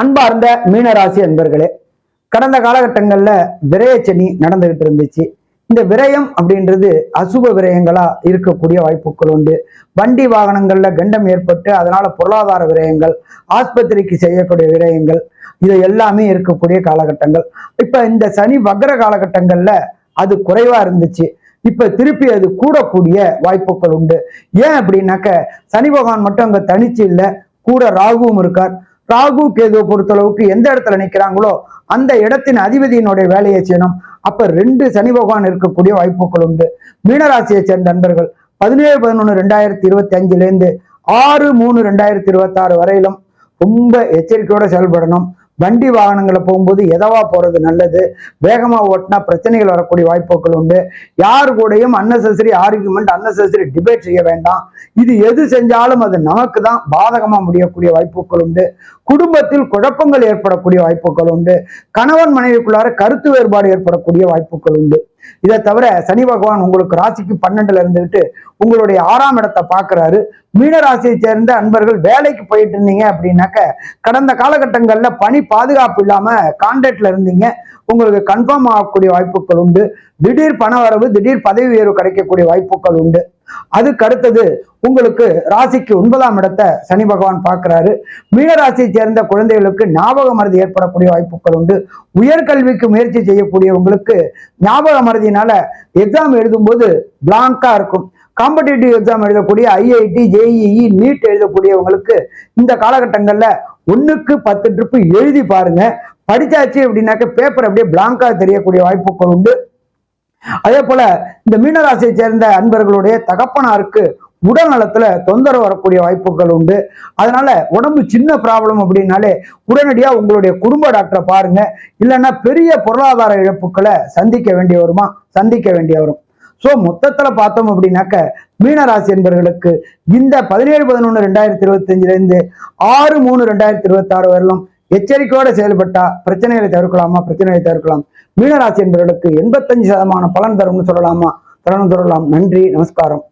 அன்பார்ந்த மீனராசி அன்பர்களே கடந்த காலகட்டங்கள்ல விரயச்சனி நடந்துகிட்டு இருந்துச்சு. இந்த விரயம் அப்படின்றது அசுப விரயங்களா இருக்கக்கூடிய வாய்ப்புகள் உண்டு. வண்டி வாகனங்கள்ல கண்டம் ஏற்பட்டு அதனால பொருளாதார விரயங்கள் ஆஸ்பத்திரிக்கு செய்யக்கூடிய விரயங்கள் இது எல்லாமே இருக்கக்கூடிய காலகட்டங்கள். இப்ப இந்த சனி வக்ர காலகட்டங்கள்ல அது குறைவா இருந்துச்சு. இப்ப திருப்பி அது கூடக்கூடிய வாய்ப்புகள் உண்டு. ஏன் அப்படின்னாக்க சனி பகவான் மட்டும் அங்க தனிச்சு இல்ல கூட ராகுவும் இருக்கார். ராகு கேதுவை பொறுத்தளவுக்கு எந்த இடத்துல நிக்கிறாங்களோ அந்த இடத்தின் அதிபதியினுடைய வேலையை செய்யணும். அப்ப ரெண்டு சனி பகவான் இருக்கக்கூடிய வாய்ப்புகள் உண்டு. மீனராசியை சேர்ந்த நண்பர்கள் பதினேழு பதினொன்று ரெண்டாயிரத்தி இருபத்தி அஞ்சுலேருந்து ஆறு மூணு ரெண்டாயிரத்தி இருபத்தி ஆறு வரையிலும் ரொம்ப எச்சரிக்கையோட செயல்படணும். வண்டி வாகனங்களை போகும்போது எதவா போறது நல்லது? வேகமாக ஓட்டினா பிரச்சனைகள் வரக்கூடிய வாய்ப்புகள் உண்டு. யார் கூடயும் அன்னெசரி ஆர்குமெண்ட் அன்னெசரி டிபேட் செய்ய வேண்டாம். இது எது செஞ்சாலும் அது நமக்கு தான் பாதகமாக முடியக்கூடிய வாய்ப்புகள் உண்டு. குடும்பத்தில் குழப்பங்கள் ஏற்படக்கூடிய வாய்ப்புகள் உண்டு. கணவன் மனைவிக்குள்ளார கருத்து வேறுபாடு ஏற்படக்கூடிய வாய்ப்புகள் உண்டு. இதை தவிர சனி பகவான் உங்களுக்கு ராசிக்கு பன்னெண்டுல இருந்துகிட்டு உங்களுடைய ஆறாம் இடத்தை பார்க்கறாரு. மீன ராசியை சேர்ந்த அன்பர்கள் வேலைக்கு போயிட்டு இருந்தீங்க அப்படின்னாக்க கடந்த காலகட்டங்கள்ல பணி பாதுகாப்பு இல்லாம கான்ட்ராக்ட்ல இருந்தீங்க. உங்களுக்கு கன்ஃபார்ம் ஆகக்கூடிய வாய்ப்புகள் உண்டு. திடீர் பண வரவு திடீர் பதவி உயர்வு கிடைக்கக்கூடிய வாய்ப்புகள் உண்டு. அதுக்கு அடுத்தது உங்களுக்கு ராசிக்கு ஒன்பதாம் இடத்தை சனி பகவான் பார்க்கிறாரு. மீனராசியை சேர்ந்த குழந்தைகளுக்கு ஞாபக மருதி ஏற்படக்கூடிய வாய்ப்புகள் உண்டு. உயர்கல்விக்கு முயற்சி செய்யக்கூடியவங்களுக்கு ஞாபக மருதினால எக்ஸாம் எழுதும்போது பிளாங்கா இருக்கும். காம்படிட்டிவ் எக்ஸாம் எழுதக்கூடிய ஐஐடி ஜேஇஇ நீட் எழுதக்கூடியவங்களுக்கு இந்த காலகட்டங்களில் ஒன்றுக்கு பத்து ட்ரிப்பு எழுதி பாருங்க. படிச்சாச்சு அப்படின்னாக்க பேப்பர் அப்படியே பிளாங்கா தெரியக்கூடிய வாய்ப்புகள் உண்டு. அதே போல இந்த மீனராசியை சேர்ந்த அன்பர்களுடைய தகப்பனாருக்கு உடல் நலத்துல தொந்தரவு வரக்கூடிய வாய்ப்புகள் உண்டு. அதனால உடம்பு சின்ன ப்ராப்ளம் அப்படின்னாலே உடனடியா உங்களுடைய குடும்ப டாக்டரை பாருங்க. இல்லைன்னா பெரிய பொருளாதார இழப்புகளை சந்திக்க வேண்டிய வருமா சந்திக்க வேண்டிய வரும் ஸோ மொத்தத்துல பார்த்தோம் அப்படின்னாக்க மீனராசி என்பர்களுக்கு இந்த பதினேழு பதினொன்று ரெண்டாயிரத்தி இருபத்தஞ்சிலேருந்து ஆறு மூணு ரெண்டாயிரத்தி இருபத்தாறு வரலும் எச்சரிக்கையோட செயல்பட்டா பிரச்சனைகளை தவிர்க்கலாமா? பிரச்சனைகளை தவிர்க்கலாம். மீனராசி என்பவர்களுக்கு எண்பத்தஞ்சு சதமான பலன் தரும்னு சொல்லலாமா? தரணும் சொல்லலாம் நன்றி நமஸ்காரம்.